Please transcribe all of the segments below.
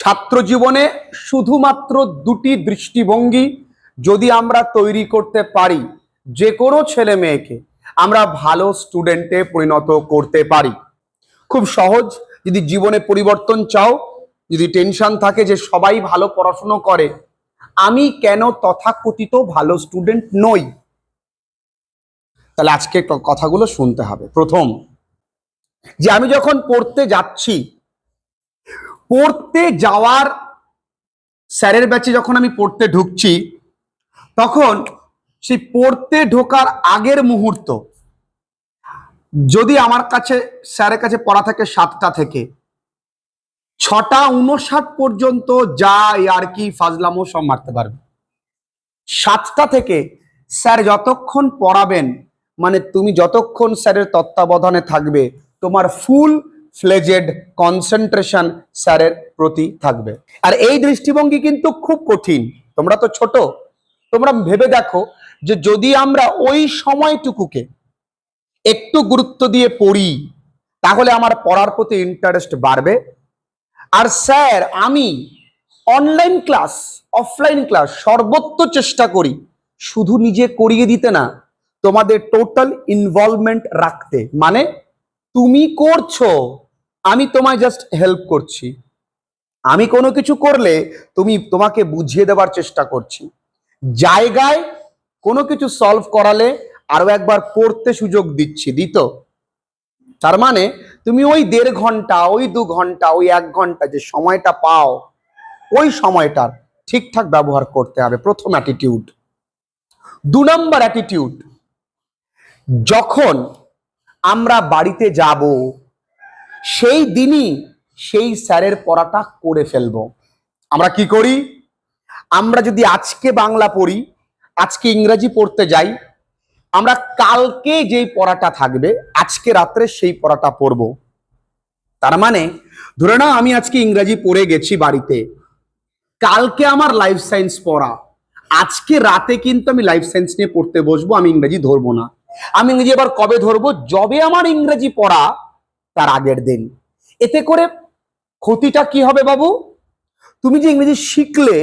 ছাত্র জীবনে শুধুমাত্র দুটি দৃষ্টিভঙ্গি যদি আমরা তৈরি করতে পারি যে কোনো ছেলে মেয়েকে আমরা ভালো স্টুডেন্টে পরিণত করতে পারি। খুব সহজ, যদি জীবনে পরিবর্তন চাও, যদি টেনশন থাকে যে সবাই ভালো পড়াশুনো করে, আমি কেন তথাকথিত ভালো স্টুডেন্ট নই? তাহলে আজকে কথাগুলো শুনতে হবে। প্রথম, যে আমি যখন পড়তে যাচ্ছি পড়তে যাওয়ার স্যারের ব্যাচে যখন আমি পড়তে ঢুকছি, তখন সেই পড়তে ঢোকার আগের মুহূর্ত, যদি আমার কাছে, স্যারের কাছে পড়া থাকে সাতটা থেকে, ছটা উনষাট পর্যন্ত যা আর কি ফাজলামো সব মারতে পারবে। সাতটা থেকে স্যার যতক্ষণ পড়াবেন মানে তুমি যতক্ষণ স্যারের তত্ত্বাবধানে থাকবে, তোমার ফুল ফ্লেজেড কনসেন্ট্রেশন স্যারের প্রতি থাকবে। আর এই দৃষ্টিভঙ্গি কিন্তু খুব কঠিন। তোমরা তো ছোট। তোমরা ভেবে দেখো যে যদি আমরা ওই সময়টুকুকে একটু গুরুত্ব দিয়ে পড়ি, তাহলে আমার পড়ার প্রতি ইন্টারেস্ট বাড়বে। আর স্যার, আমি অনলাইন ক্লাস অফলাইন ক্লাস সর্বত্র চেষ্টা করি। শুধু নিজে করিয়ে দিতে না, তোমাদের টোটাল ইনভলভমেন্ট রাখতে। মানে তুমি করছ, আমি তোমায় জাস্ট হেল্প করছি। আমি কোনো কিছু করলে তুমি তোমাকে বুঝিয়ে দেওয়ার চেষ্টা করছি। জায়গায় কোনো কিছু সলভ করালে আরও একবার পড়তে সুযোগ দিচ্ছি, দিত। তার মানে তুমি ওই দেড় ঘণ্টা, ওই দু ঘণ্টা, ওই এক ঘণ্টা যে সময়টা পাও, ওই সময়টার ঠিকঠাক ব্যবহার করতে হবে, প্রথম অ্যাটিটিউড দু নম্বর অ্যাটিটিউড যখন আমরা বাড়িতে যাব, সেই দিনই সেই স্যারের পড়াটা করে ফেলব। আমরা কি করি? আমরা যদি আজকে বাংলা পড়ি, আজকে ইংরেজি পড়তে যাই, আমরা কালকে যেই পড়াটা থাকবে, আজকে রাত্রে সেই পড়াটা পড়ব। তার মানে ধরে নাও আমি আজকে ইংরেজি পড়ে গেছি বাড়িতে। কালকে আমার লাইফ সায়েন্স পড়া। আজকে রাতে কিন্তু আমি লাইফ সায়েন্স নিয়ে পড়তে বসবো, আমি ইংরেজি ধরবো না। আমি ইংরেজি এবার কবে ধরবো? যবে আমার ইংরেজি পড়া তার আগের দিন। এতে করে ক্ষতিটা কি হবে বাবু? তুমি যে ইংরেজি শিখলে,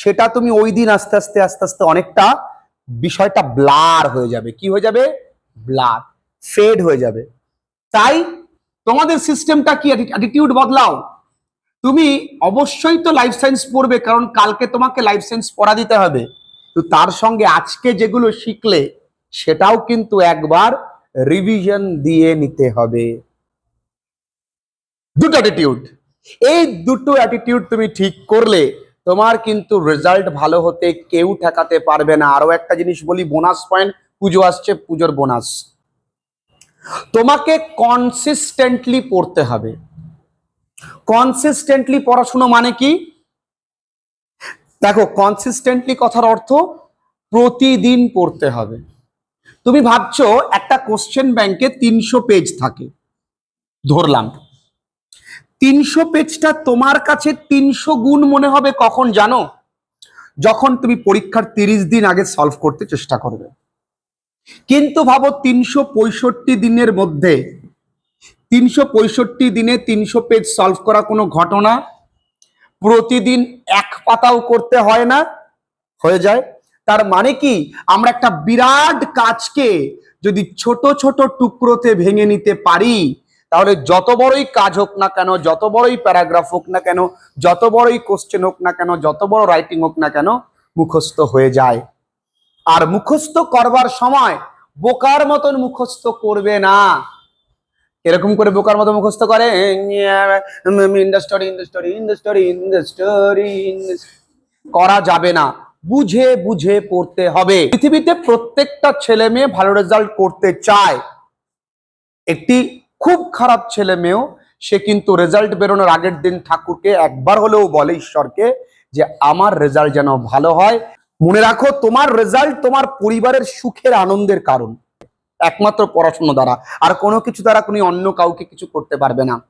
সেটা তুমি ওই দিন আস্তে আস্তে আস্তে আস্তে অনেকটা বিষয়টা ব্লার হয়ে যাবে। কি হয়ে যাবে? ব্লার, ফেড হয়ে যাবে। তাই তোমাদের সিস্টেমটা কি? অ্যাটিটিউড বদলাও। তুমি অবশ্যই তো লাইফ সায়েন্স পড়বে, কারণ কালকে তোমাকে লাইফ সায়েন্স পড়া দিতে হবে। তো তার সঙ্গে আজকে যেগুলো শিখলে সেটাও কিন্তু একবার রিভিশন দিয়ে নিতে হবে। দুটো অ্যাটিটিউড এই দুটো অ্যাটিটিউড তুমি ঠিক করলে তোমার কিন্তু রেজাল্ট ভালো হতে কেউ ঠেকাতে পারবে না। আরও একটা জিনিস বলি বোনাস পয়েন্ট পুজো আসছে, পুজোর বোনাস তোমাকে কনসিস্টেন্টলি পড়তে হবে। কনসিস্টেন্টলি পড়াশুনো মানে কি? দেখো কনসিস্টেন্টলি কথার অর্থ প্রতিদিন পড়তে হবে। তুমি ভাবছ একটা কোশ্চেন ব্যাংকে তিনশো পেজ থাকে। ধরলাম। তিনশো পেজটা তোমার কাছে তিনশো গুণ মনে হবে কখন জানো? যখন তুমি পরীক্ষার তিরিশ দিন আগে সলভ করতে চেষ্টা করবে। কিন্তু ভাবো তিনশো পঁয়ষট্টি দিনের মধ্যে, তিনশো পঁয়ষট্টি দিনে তিনশো পেজ সলভ করা কোনো ঘটনা? প্রতিদিন এক পাতাও করতে হয় না? হয়ে যায়? তার মানে কি? আমরা একটা বিরাট কাজকে যদি ছোট ছোট টুকরোতে ভেঙে নিতে পারি, তাহলে যত বড়ই কাজ হোক না কেন, যত বড়ই প্যারাগ্রাফ হোক না কেন, যত বড়ই কোশ্চেন হোক না কেন, যত বড় রাইটিং হোক না কেন, মুখস্থ হয়ে যায়। আর মুখস্থ করবার সময় বোকার মতন মুখস্থ করবে না। এরকম করে বোকার মতো মুখস্থ করে ইন্ডাস্টরি ইন্ডাস্টরি ইন্ডাস্টরি ইন্ডাস্টরি। করা যাবে না। বুঝে বুঝে পড়তে হবে। পৃথিবীতে প্রত্যেকটা ছেলে মেয়ে ভালো রেজাল্ট করতে চায়। একটি খুব খারাপ ছেলে মেয়েও, সে কিন্তু রেজাল্ট বেরোনোর আগের দিন ঠাকুরকে একবার হলেও বলে ঈশ্বরকে যে, আমার রেজাল্ট যেন ভালো হয়। মনে রাখো, তোমার রেজাল্ট তোমার পরিবারের সুখের আনন্দের কারণ। একমাত্র পড়াশোনা দ্বারা। আর কোনো কিছু দ্বারা তুমি অন্য কাউকে কিছু করতে পারবে না।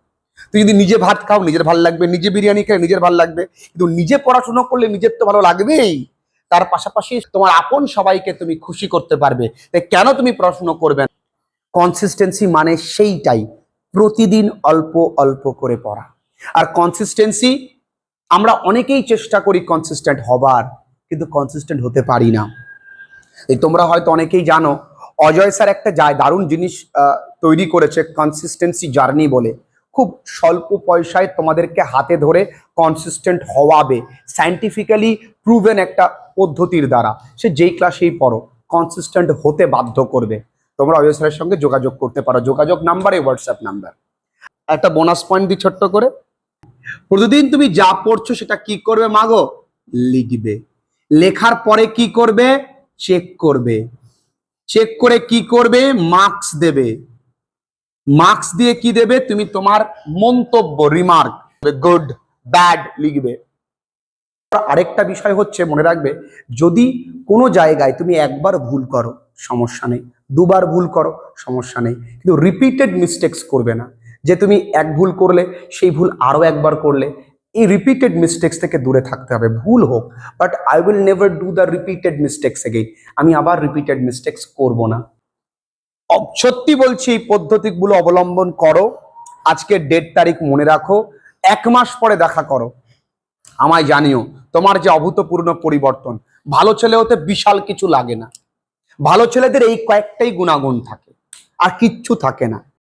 তুই যদি নিজে ভাত খাও, নিজের ভালো লাগবে। নিজে বিরিয়ানি খেলে নিজের ভালো লাগবে। কিন্তু নিজে পড়াশুনো করলে নিজের তো ভালো লাগবেই। তার পাশাপাশি তোমার আপন সবাইকে তুমি খুশি করতে পারবে। কেন তুমি প্রশ্ন করবে কনসিস্টেন্সি মানে সেইটাই। প্রতিদিন অল্প অল্প করে পড়া। আর কনসিস্টেন্সি আমরা অনেকেই চেষ্টা করি কনসিস্টেন্ট হবার, কিন্তু কনসিস্টেন্ট হতে পারি না। এই তোমরা হয়তো অনেকেই জানো, অজয় স্যার একটা যায় দারুণ জিনিস তৈরি করেছে কনসিস্টেন্সি জার্নি বলে। খুব স্বল্প পয়সায় তোমাদেরকে হাতে ধরে কনসিস্টেন্ট হওয়াবে সায়েন্টিফিক্যালি প্রুভেন একটা পদ্ধতির দ্বারা। সে যেই ক্লাসেই পড়ো কনসিস্টেন্ট হতে বাধ্য করবে। তোমরা অজয় স্যারের সঙ্গে যোগাযোগ করতে পারো। যোগাযোগ নাম্বারে হোয়াটসঅ্যাপ নাম্বার একটা বোনাস পয়েন্ট দিই ছোট্ট করে। প্রতিদিন তুমি যা পড়ছো সেটা কি করবে মাগো লিখবে। লেখার পরে কি করবে? চেক করবে। চেক করে কি করবে? মার্কস দেবে। মার্কস দিয়ে কি দেবে? তুমি তোমার মন্তব্য রিমার্ক গুড ব্যাড লিখবে। আরেকটা বিষয় হচ্ছে, মনে রাখবে, যদি কোনো জায়গায় তুমি একবার ভুল করো, সমস্যা নেই। দুবার ভুল করো, সমস্যা নেই। কিন্তু রিপিটেড মিস্টেক্স করবে না। যে তুমি এক ভুল করলে, সেই ভুল আরও একবার করলে, এই রিপিটেড মিস্টেক্স থেকে দূরে থাকতে হবে। ভুল হোক but I will never do the repeated mistakes again আমি আবার রিপিটেড মিস্টেক্স করব না। সত্যি বলছি, এই পদ্ধতিগুলো অবলম্বন করো। আজকের ডেট তারিখ মনে রাখো। এক মাস পরে দেখা করো। আমায় জানিও, তোমার যে অভূতপূর্ণ পরিবর্তন, ভালো ছেলে হতে বিশাল কিছু লাগে না। ভালো ছেলেদের এই কয়েকটাই গুণাগুণ থাকে, আর কিচ্ছু থাকে না।